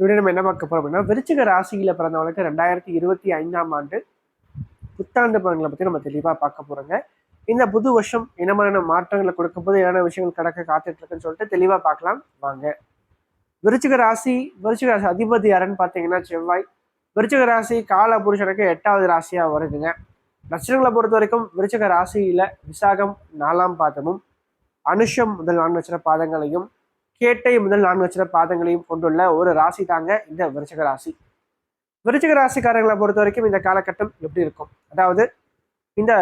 இப்படி நம்ம என்ன பார்க்க போறோம் அப்படின்னா விருச்சிக ராசியில பிறந்தவங்களுக்கு ரெண்டாயிரத்தி இருபத்தி ஐந்தாம் ஆண்டு புத்தாண்டு பலன்களை பத்தி நம்ம தெளிவா பார்க்க போறோங்க. இந்த புது வருஷம் என்ன மாதிரியான மாற்றங்களை கொடுக்க போது என்னென்ன விஷயங்கள் கடக்க காத்துட்டு இருக்குன்னு சொல்லிட்டு தெளிவா பார்க்கலாம். வாங்க. விருச்சிக ராசி விருச்சிக ராசி அதிபதி யாருன்னு பார்த்தீங்கன்னா செவ்வாய். விருச்சிக ராசி கால புருஷனுக்கு எட்டாவது ராசியா வருதுங்க. நட்சத்திரங்களை பொறுத்த வரைக்கும் விருச்சிக ராசியில விசாகம் நாலாம் பாதமும் அனுஷம் முதல் நான்கு நட்சத்திர பாதங்களையும் கேட்டை முதல் நான்கு நட்சத்திர பாதங்களையும் கொண்டுள்ள ஒரு ராசி தாங்க இந்த விருச்சக ராசி. விருச்சக ராசிக்காரங்களை பொறுத்த வரைக்கும் இந்த காலகட்டம் எப்படி இருக்கும்? அதாவது இந்த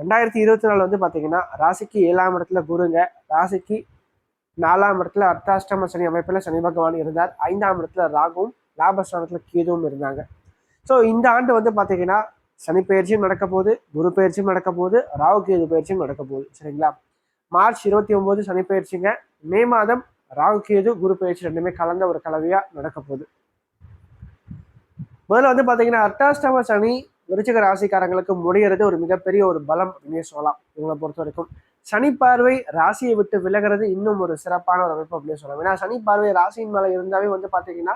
ரெண்டாயிரத்தி இருபத்தி நாலு வந்து பார்த்தீங்கன்னா ராசிக்கு ஏழாம் இடத்துல குருங்க ராசிக்கு நாலாம் இடத்துல அர்த்தாஷ்டம சனி அமைப்பில் சனி பகவான் இருந்தார் ஐந்தாம் இடத்துல ராகுவும் லாபஸ்தானத்தில் கேதுவும் இருந்தாங்க. ஸோ இந்த ஆண்டு வந்து பார்த்தீங்கன்னா சனி பயிற்சியும் நடக்க போகுது குரு பயிற்சியும் நடக்க போகுது ராகு கேது பயிற்சியும் நடக்க போகுது சரிங்களா? மார்ச் இருபத்தி ஒம்போது சனி பயிற்சிங்க மே மாதம் ராகு கேது குரு பயிற்சி ரெண்டுமே கலந்த ஒரு கலவையா நடக்க போகுது. முதல்ல வந்து பாத்தீங்கன்னா அர்த்தாஷ்டம சனி விருச்சிக ராசிக்காரங்களுக்கு முடிகிறது ஒரு மிகப்பெரிய ஒரு பலம் அப்படின்னே சொல்லலாம். இவங்களை பொறுத்த வரைக்கும் சனி பார்வை ராசியை விட்டு விலகிறது இன்னும் ஒரு சிறப்பான ஒரு அமைப்பு அப்படின்னு சொல்லலாம். ஏன்னா சனி பார்வை ராசியின் மேலே இருந்தாவே வந்து பாத்தீங்கன்னா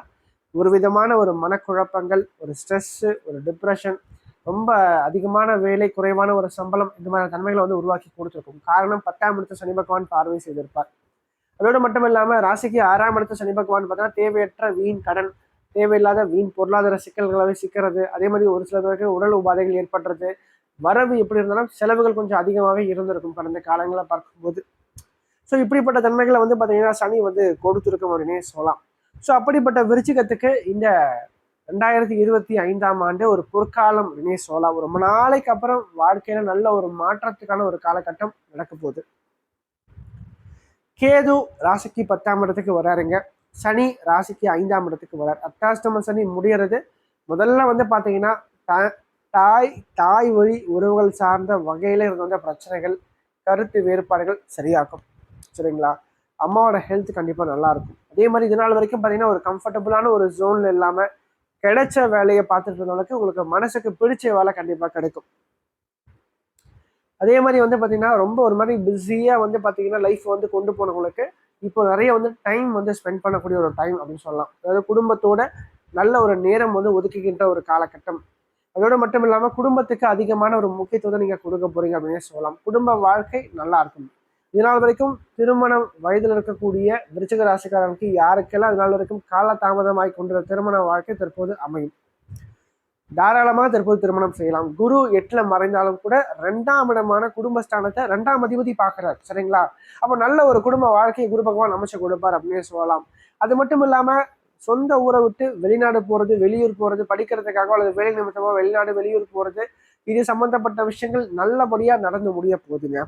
ஒரு விதமான ஒரு மனக்குழப்பங்கள் ஒரு ஸ்ட்ரெஸ் ஒரு டிப்ரெஷன் ரொம்ப அதிகமான வேலை குறைவான ஒரு சம்பளம் இந்த மாதிரி தன்மைகளை வந்து உருவாக்கி கொடுத்துருக்கும். காரணம் பத்தாம் இடத்து சனி பகவான் பார்வை செய்திருப்பார். அதோடு மட்டும் இல்லாமல் ராசிக்கு ஆறாம் இடத்த சனி பகவான் பார்த்தீங்கன்னா தேவையற்ற வீண் கடன் தேவையில்லாத வீண் பொருளாதார சிக்கல்களாகவே சிக்கிறது. அதே மாதிரி ஒரு சில பேருக்கு உடல் உபாதைகள் ஏற்படுறது. வரவு எப்படி இருந்தாலும் செலவுகள் கொஞ்சம் அதிகமாகவே இருந்திருக்கும் கடந்த காலங்களை பார்க்கும்போது. ஸோ இப்படிப்பட்ட தன்மைகளை வந்து பார்த்தீங்கன்னா சனி வந்து கொடுத்துருக்கும் அப்படின்னே சொல்லலாம். ஸோ அப்படிப்பட்ட விருச்சிகத்துக்கு இந்த ரெண்டாயிரத்தி இருபத்தி ஐந்தாம் ஆண்டு ஒரு பொற்காலம் அப்படின்னே சொல்லலாம். ரொம்ப நாளைக்கு அப்புறம் வாழ்க்கையில நல்ல ஒரு மாற்றத்துக்கான ஒரு காலகட்டம் நடக்க போகுது. கேது ராசிக்கு பத்தாம் இடத்துக்கு வராருங்க. சனி ராசிக்கு ஐந்தாம் இடத்துக்கு வரார். அத்தாஷ்டம சனி முடியறது. முதல்ல வந்து பார்த்தீங்கன்னா தாய் தாய் வழி உறவுகள் சார்ந்த வகையில் இருந்த வந்த பிரச்சனைகள் கருத்து வேறுபாடுகள் சரியாக்கும் சரிங்களா? அம்மாவோட ஹெல்த் கண்டிப்பாக நல்லாயிருக்கும் அதே மாதிரி இதனால் வரைக்கும் பார்த்தீங்கன்னா ஒரு கம்ஃபர்டபுளான ஒரு ஜோனில் இல்லாமல் கிடைச்ச வேலையை பார்த்துட்டு இருந்தவங்களுக்கு உங்களுக்கு மனசுக்கு பிடிச்ச வேலை கண்டிப்பாக கிடைக்கும். அதே மாதிரி வந்து பார்த்தீங்கன்னா ரொம்ப ஒரு மாதிரி பிஸியாக வந்து பார்த்தீங்கன்னா லைஃப் வந்து கொண்டு போனவங்களுக்கு இப்போ நிறைய வந்து டைம் வந்து ஸ்பெண்ட் பண்ணக்கூடிய ஒரு டைம் அப்படின்னு சொல்லலாம். அதாவது குடும்பத்தோட நல்ல ஒரு நேரம் வந்து ஒதுக்குகின்ற ஒரு காலகட்டம். அதோட மட்டும் இல்லாமல் குடும்பத்துக்கு அதிகமான ஒரு முக்கியத்துவத்தை நீங்கள் கொடுக்க போறீங்க அப்படின்னு சொல்லலாம். குடும்ப வாழ்க்கை நல்லா இருக்கும். இதனால் வரைக்கும் திருமணம் வயதில் இருக்கக்கூடிய விருச்சிக ராசிக்காரனுக்கு யாருக்கெல்லாம் இதனால் வரைக்கும் காலதாமதமாய் கொண்ட திருமண வாழ்க்கை தற்போது அமையும்? தாராளமாக தற்போது திருமணம் செய்யலாம். குரு எட்டில் மறைந்தாலும் கூட ரெண்டாம் இடமான குடும்பஸ்தானத்தை ரெண்டாம் அதிபதி பார்க்குறார். சரிங்களா? அப்போ நல்ல ஒரு குடும்ப வாழ்க்கையை குரு பகவான் அமைச்சு கொடுப்பார் அப்படின்னு சொல்லலாம். அது மட்டும் இல்லாமல் சொந்த ஊரை விட்டு வெளிநாடு போகிறது வெளியூர் போகிறது படிக்கிறதுக்காக அல்லது வேலை நிமித்தமாக வெளிநாடு வெளியூர் போகிறது இது சம்மந்தப்பட்ட விஷயங்கள் நல்லபடியாக நடந்து முடிய போகுதுங்க.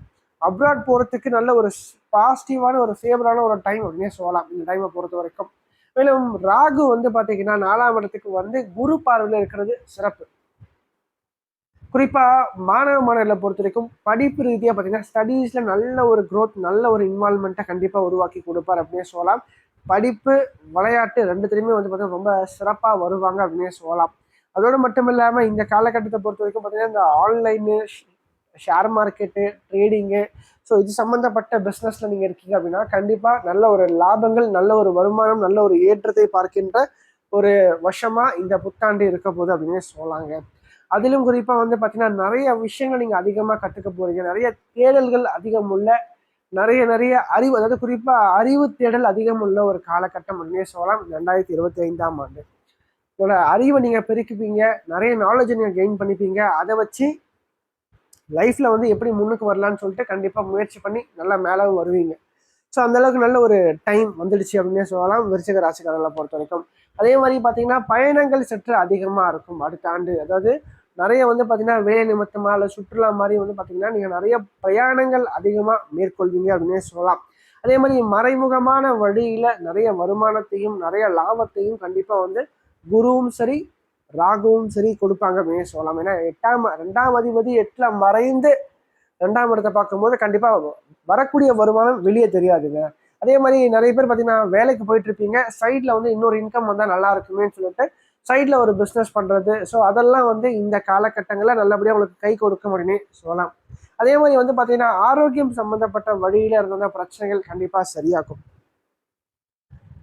அப்ராட் போகிறதுக்கு நல்ல ஒரு பாசிட்டிவான ஒரு ஃபேவரான ஒரு டைம் அப்படின்னே சொல்லலாம். இந்த டைமை பொறுத்த வரைக்கும் மேலும் ராகு வந்து பாத்தீங்கன்னா நாலாம் இடத்துக்கு வந்து குரு பார்வையில் இருக்கிறது சிறப்பு. குறிப்பா மாணவ மாணவர்களை பொறுத்த வரைக்கும் படிப்பு ரீதியாக பார்த்தீங்கன்னா ஸ்டடீஸில் நல்ல ஒரு க்ரோத் நல்ல ஒரு இன்வால்மெண்ட்டை கண்டிப்பாக உருவாக்கி கொடுப்பார் அப்படின்னு சொல்லலாம். படிப்பு விளையாட்டு ரெண்டுத்துலையுமே வந்து பார்த்தீங்கன்னா ரொம்ப சிறப்பாக வருவாங்க அப்படின்னே சொல்லலாம். அதோடு மட்டும் இல்லாமல் இந்த காலகட்டத்தை பொறுத்த வரைக்கும் பார்த்தீங்கன்னா இந்த online share market trading. So இது சம்மந்தப்பட்ட பிஸ்னஸில் நீங்கள் இருக்கீங்க அப்படின்னா கண்டிப்பாக நல்ல ஒரு லாபங்கள் நல்ல ஒரு வருமானம் நல்ல ஒரு ஏற்றத்தை பார்க்கின்ற ஒரு வருஷமாக இந்த புத்தாண்டு இருக்க போகுது அப்படின்னு சொல்லாங்க அதிலும் குறிப்பாக வந்து பார்த்தீங்கன்னா நிறைய விஷயங்கள் நீங்கள் அதிகமாக கற்றுக்க போகிறீங்க நிறைய தேடல்கள் அதிகம் உள்ள நிறைய நிறைய அறிவு அதாவது குறிப்பாக அறிவு தேடல் அதிகம் உள்ள ஒரு காலகட்டம் அப்படின்னே சொல்லலாம். ரெண்டாயிரத்தி இருபத்தி ஐந்தாம் ஆண்டு. உங்களோட அறிவை நீங்கள் பெருக்கிப்பீங்க நிறைய நாலேஜை நீங்கள் கெயின் பண்ணிப்பீங்க. அதை வச்சு லைஃப்பில் வந்து எப்படி முன்னுக்கு வரலான்னு சொல்லிட்டு கண்டிப்பாக முயற்சி பண்ணி நல்லா மேலேவும் வருவீங்க. ஸோ அந்தளவுக்கு நல்ல ஒரு டைம் வந்துடுச்சு அப்படின்னே சொல்லலாம். விருச்சிக ராசிக்காரங்களை பொறுத்த வரைக்கும். அதே மாதிரி பார்த்தீங்கன்னா பயணங்கள் சற்று அதிகமாக இருக்கும் அடுத்த ஆண்டு. அதாவது நிறைய வந்து பார்த்தீங்கன்னா வேலை நிமித்தமாக இல்லை சுற்றுலா மாதிரி வந்து பார்த்தீங்கன்னா நீங்கள் நிறைய பிரயாணங்கள் அதிகமாக மேற்கொள்வீங்க அப்படின்னே சொல்லலாம். அதே மாதிரி மறைமுகமான வழியில் நிறைய வருமானத்தையும் நிறைய லாபத்தையும் கண்டிப்பாக வந்து குருவும் சரி ராகுவும் சரி கொடுப்பாங்க அப்படின்னு சொல்லலாம். ஏன்னா எட்டாம் ரெண்டாம் அதிபதி எட்டில் மறைந்து ரெண்டாம் இடத்தை பார்க்கும்போது கண்டிப்பாக வரக்கூடிய வருமானம் வெளியே தெரியாதுங்க. அதே மாதிரி நிறைய பேர் பார்த்தீங்கன்னா வேலைக்கு போயிட்டு இருப்பீங்க சைடில் வந்து இன்னொரு இன்கம் வந்தால் நல்லா இருக்குமேன்னு சொல்லிட்டு சைடில் ஒரு பிஸ்னஸ் பண்ணுறது ஸோ அதெல்லாம் வந்து இந்த காலகட்டங்களில் நல்லபடியாக உங்களுக்கு கை கொடுக்க முடியும்னு சொல்லலாம். அதே மாதிரி வந்து பார்த்தீங்கன்னா ஆரோக்கியம் சம்மந்தப்பட்ட வழியில் இருந்த பிரச்சனைகள் கண்டிப்பாக சரியாகும்.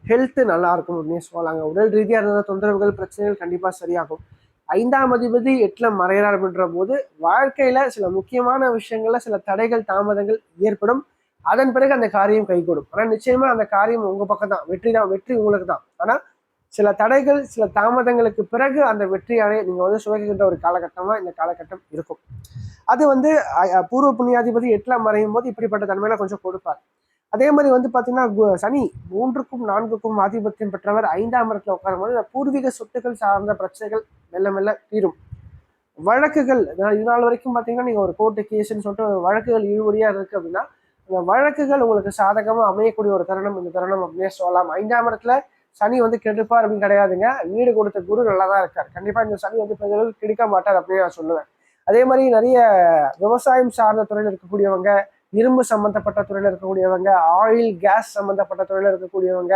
ஹெல்த்து நல்லா இருக்கும் அப்படின்னு சொல்லலாங்க. உடல் ரீதியாக இருந்த தொந்தரவுகள் பிரச்சனைகள் கண்டிப்பாக சரியாகும். ஐந்தாம் அதிபதி எட்டில் மறைகிறார் அப்படின்ற போது வாழ்க்கையில் சில முக்கியமான விஷயங்கள்ல சில தடைகள் தாமதங்கள் ஏற்படும். அதன் பிறகு அந்த காரியம் கைகூடும். ஆனால் நிச்சயமா அந்த காரியம் உங்க பக்கம் தான். வெற்றி தான். வெற்றி உங்களுக்கு தான். ஆனால் சில தடைகள் சில தாமதங்களுக்கு பிறகு அந்த வெற்றி அடைய நீங்க வந்து சுவைக்கின்ற ஒரு காலகட்டமா இந்த காலகட்டம் இருக்கும். அது வந்து பூர்வ புண்ணியாதிபதி எட்டில் மறையும் போது இப்படிப்பட்ட தன்மையில கொஞ்சம் கொடுப்பார். அதே மாதிரி வந்து பார்த்தீங்கன்னா சனி மூன்றுக்கும் நான்குக்கும் ஆதிபத்தியம் பெற்றவர் ஐந்தாம் இடத்துல உட்காரும் போது பூர்வீக சொத்துக்கள் சார்ந்த பிரச்சனைகள் மெல்ல மெல்ல தீரும். வழக்குகள் இது நாள் வரைக்கும் பார்த்தீங்கன்னா நீங்கள் ஒரு கோர்ட்டு கேஸ்ன்னு சொல்லிட்டு வழக்குகள் இழுபடியாக இருக்குது அப்படின்னா அந்த வழக்குகள் உங்களுக்கு சாதகமாக அமையக்கூடிய ஒரு தருணம் இந்த தருணம் அப்படின்னே சொல்லலாம். ஐந்தாம் இடத்துல சனி வந்து கெடுப்பார் அப்படின்னு கிடையாதுங்க. வீடு கொடுத்த குரு நல்லா தான் இருக்கார். கண்டிப்பாக இந்த சனி வந்து பெண்களுக்கு கிடைக்க மாட்டார் அப்படின்னு நான் சொல்லுவேன். அதே மாதிரி நிறைய விவசாயம் சார்ந்த துறையில் இருக்கக்கூடியவங்க இரும்பு சம்பந்தப்பட்ட துறையில் இருக்கக்கூடியவங்க ஆயில் கேஸ் சம்பந்தப்பட்ட துறையில் இருக்கக்கூடியவங்க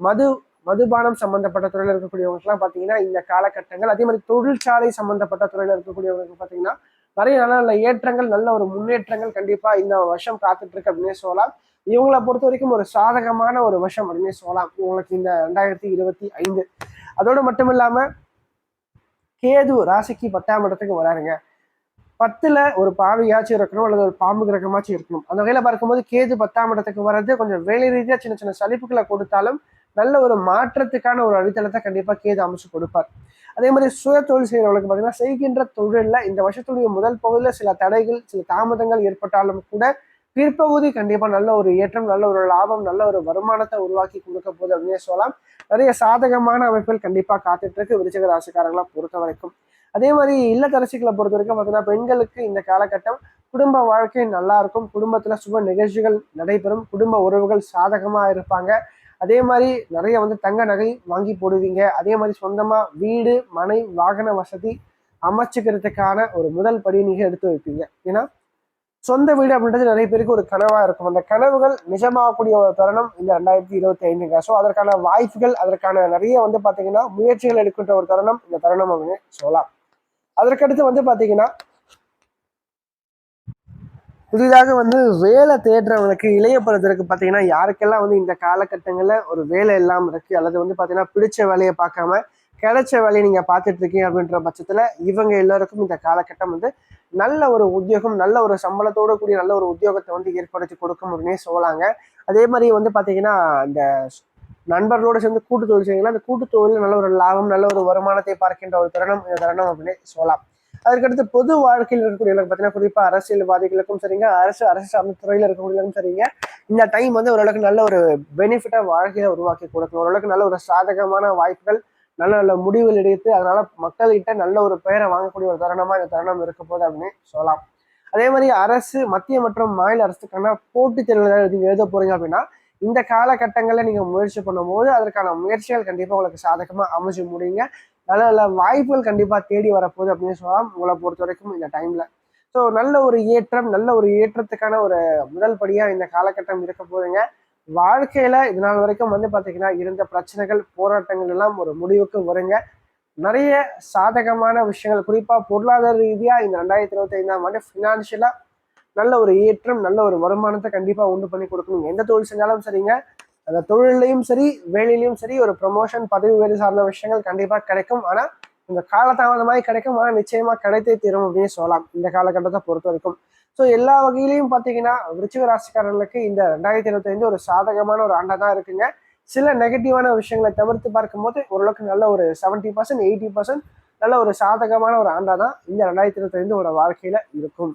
மது மதுபானம் சம்பந்தப்பட்ட துறையில் இருக்கக்கூடியவங்களுக்குலாம் பார்த்தீங்கன்னா இந்த காலகட்டங்கள் அதே மாதிரி தொழிற்சாலை சம்பந்தப்பட்ட துறையில் இருக்கக்கூடியவங்களுக்கு பார்த்தீங்கன்னா நிறைய நல்ல நல்ல ஏற்றங்கள் நல்ல ஒரு முன்னேற்றங்கள் கண்டிப்பாக இந்த வருஷம் காத்துட்டு இருக்கு அப்படின்னே சொல்லலாம். இவங்களை பொறுத்த வரைக்கும் ஒரு சாதகமான ஒரு வருஷம் அப்படின்னே சொல்லலாம். இவங்களுக்கு இந்த ரெண்டாயிரத்தி இருபத்தி ஐந்து. அதோடு மட்டும் இல்லாமல் கேது ராசிக்கு பத்தாம் இடத்துக்கு வராருங்க. பத்துல ஒரு பாவியாச்சும் இருக்கணும் அல்லது ஒரு பாம்பு கிரகமாச்சும் இருக்கணும். அந்த வகையில பார்க்கும்போது கேது பத்தாம் இடத்துக்கு வர்றது கொஞ்சம் வேலை ரீதியா சின்ன சின்ன சலிப்புகளை கொடுத்தாலும் நல்ல ஒரு மாற்றத்துக்கான ஒரு அடித்தளத்தை கண்டிப்பா கேது அமைச்சு கொடுப்பார். அதே மாதிரி சுய தொழில் செய்கிறவங்களுக்கு பார்த்தீங்கன்னா செய்கின்ற தொழிலில் இந்த வருஷத்துடைய முதல் பகுதியில் சில தடைகள் சில தாமதங்கள் ஏற்பட்டாலும் கூட பிற்பகுதி கண்டிப்பா நல்ல ஒரு ஏற்றம் நல்ல ஒரு லாபம் நல்ல ஒரு வருமானத்தை உருவாக்கி கொடுக்க போகுது அப்படின்னு சொல்லலாம். நிறைய சாதகமான அமைப்புகள் கண்டிப்பா காத்துட்டு இருக்கு. விருச்சக ராசிக்காரங்களை பொறுத்த வரைக்கும் அதே மாதிரி இல்லத்தரசிகளை பொறுத்த வரைக்கும் பார்த்தீங்கன்னா பெண்களுக்கு இந்த காலகட்டம் குடும்ப வாழ்க்கை நல்லா இருக்கும். குடும்பத்துல சுப நிகழ்ச்சிகள் நடைபெறும். குடும்ப உறவுகள் சாதகமா இருப்பாங்க. அதே மாதிரி நிறைய வந்து தங்க நகை வாங்கி போடுவீங்க. அதே மாதிரி சொந்தமா வீடு மனை வாகன வசதி அமைச்சுக்கிறதுக்கான ஒரு முதல் படி நீங்க எடுத்து வைப்பீங்க. ஏன்னா சொந்த வீடு அப்படின்றது நிறைய பேருக்கு ஒரு கனவா இருக்கும். அந்த கனவுகள் நிஜமாகக்கூடிய ஒரு தருணம் இந்த ரெண்டாயிரத்தி இருபத்தி ஐந்துங்க ஸோ அதற்கான வாய்ப்புகள் அதற்கான நிறைய வந்து பாத்தீங்கன்னா முயற்சிகள் எடுக்கின்ற ஒரு தருணம் இந்த தருணம் அப்படின்னு சொல்லலாம். அதற்கடுத்து வந்து பார்த்தீங்கன்னா புதிதாக வந்து வேலை தேடுறவனுக்கு இளையப்படுறதுக்கு பார்த்தீங்கன்னா யாருக்கெல்லாம் வந்து இந்த காலகட்டங்களில் ஒரு வேலை இல்லாமல் இருக்குது அல்லது வந்து பார்த்தீங்கன்னா பிடிச்ச வேலையை பார்க்காம கிடைச்ச வேலையை நீங்கள் பார்த்துட்டு இருக்கீங்க அப்படின்ற பட்சத்தில் இவங்க எல்லாருக்கும் இந்த காலகட்டம் வந்து நல்ல ஒரு உத்தியோகம் நல்ல ஒரு சம்பளத்தோடு கூடிய நல்ல ஒரு உத்தியோகத்தை வந்து ஏற்படுத்தி கொடுக்க முடியும்னே சொல்லலாங்க. அதே மாதிரி வந்து பார்த்தீங்கன்னா இந்த நண்பர்களோடு சேர்ந்து கூட்டு தொழில் செய்யுங்களா? அந்த கூட்டு தொழில் நல்ல ஒரு லாபம் நல்ல ஒரு வருமானத்தை பார்க்கின்ற ஒரு தருணம் இந்த தருணம் அப்படின்னு சொல்லலாம். அதற்கடுத்து பொது வாழ்க்கையில் இருக்கக்கூடியவங்களுக்கு பார்த்தீங்கன்னா குறிப்பாக அரசியல்வாதிகளுக்கும் சரிங்க அரசு அரசு சார்ந்த துறையில் இருக்கக்கூடியவங்களுக்கும் சரிங்க. இந்த டைம் வந்து ஓரளவுக்கு நல்ல ஒரு பெனிஃபிட்டாக வாழ்க்கையை உருவாக்கி கொடுக்கணும் ஓரளவுக்கு நல்ல ஒரு சாதகமான வாய்ப்புகள் நல்ல நல்ல முடிவுகள் எடுத்து அதனால மக்கள்கிட்ட நல்ல ஒரு பெயரை வாங்கக்கூடிய ஒரு தருணமாக இந்த தருணம் இருக்க போது அப்படின்னு சொல்லலாம். அதே மாதிரி அரசு மத்திய மற்றும் மாநில அரசுக்கான போட்டித் தேர்வுகள் நீங்க எழுத போறீங்க அப்படின்னா இந்த காலகட்டங்களில் நீங்கள் முயற்சி பண்ணும்போது அதற்கான முயற்சிகள் கண்டிப்பாக உங்களுக்கு சாதகமாக அமைச்சு முடியுங்க. நல்ல நல்ல வாய்ப்புகள் கண்டிப்பாக தேடி வரப்போகுது அப்படின்னு சொல்லலாம். உங்களை பொறுத்த வரைக்கும் இந்த டைமில் ஸோ நல்ல ஒரு ஏற்றம் நல்ல ஒரு ஏற்றத்துக்கான ஒரு முதல் படியாக இந்த காலகட்டம் இருக்க போதுங்க. வாழ்க்கையில் இது நாள் வரைக்கும் வந்து பார்த்தீங்கன்னா இருந்த பிரச்சனைகள் போராட்டங்கள் எல்லாம் ஒரு முடிவுக்கு வருங்க. நிறைய சாதகமான விஷயங்கள் குறிப்பாக பொருளாதார ரீதியாக இந்த ரெண்டாயிரத்தி இருபத்தி ஐந்தாம் ஆண்டு ஃபினான்ஷியலாக நல்ல ஒரு ஏற்றம் நல்ல ஒரு வருமானத்தை கண்டிப்பாக உண்டு பண்ணி கொடுக்கணும் எந்த தொழில் செஞ்சாலும் சரிங்க. அந்த தொழிலையும் சரி வேலையிலையும் சரி ஒரு ப்ரொமோஷன் பதவி வேலை சார்ந்த விஷயங்கள் கண்டிப்பாக கிடைக்கும். ஆனால் இந்த காலதாமதமாக கிடைக்கும். ஆனால் நிச்சயமாக கிடைத்தே தீரும் அப்படின்னு சொல்லலாம். இந்த காலகட்டத்தை பொறுத்த வரைக்கும். ஸோ எல்லா வகையிலையும் பார்த்தீங்கன்னா விருச்சிக ராசிக்காரர்களுக்கு இந்த ரெண்டாயிரத்தி இருபத்தைந்து ஒரு சாதகமான ஒரு ஆண்டாக தான் இருக்குங்க. சில நெகட்டிவான விஷயங்களை தவிர்த்து பார்க்கும்போது ஓரளவுக்கு நல்ல ஒரு செவன்ட்டி பர்சன்ட் எயிட்டி பர்சன்ட் நல்ல ஒரு சாதகமான ஒரு ஆண்டாக தான் இந்த ரெண்டாயிரத்தி இருபத்தைந்து ஒரு வாழ்க்கையில் இருக்கும்.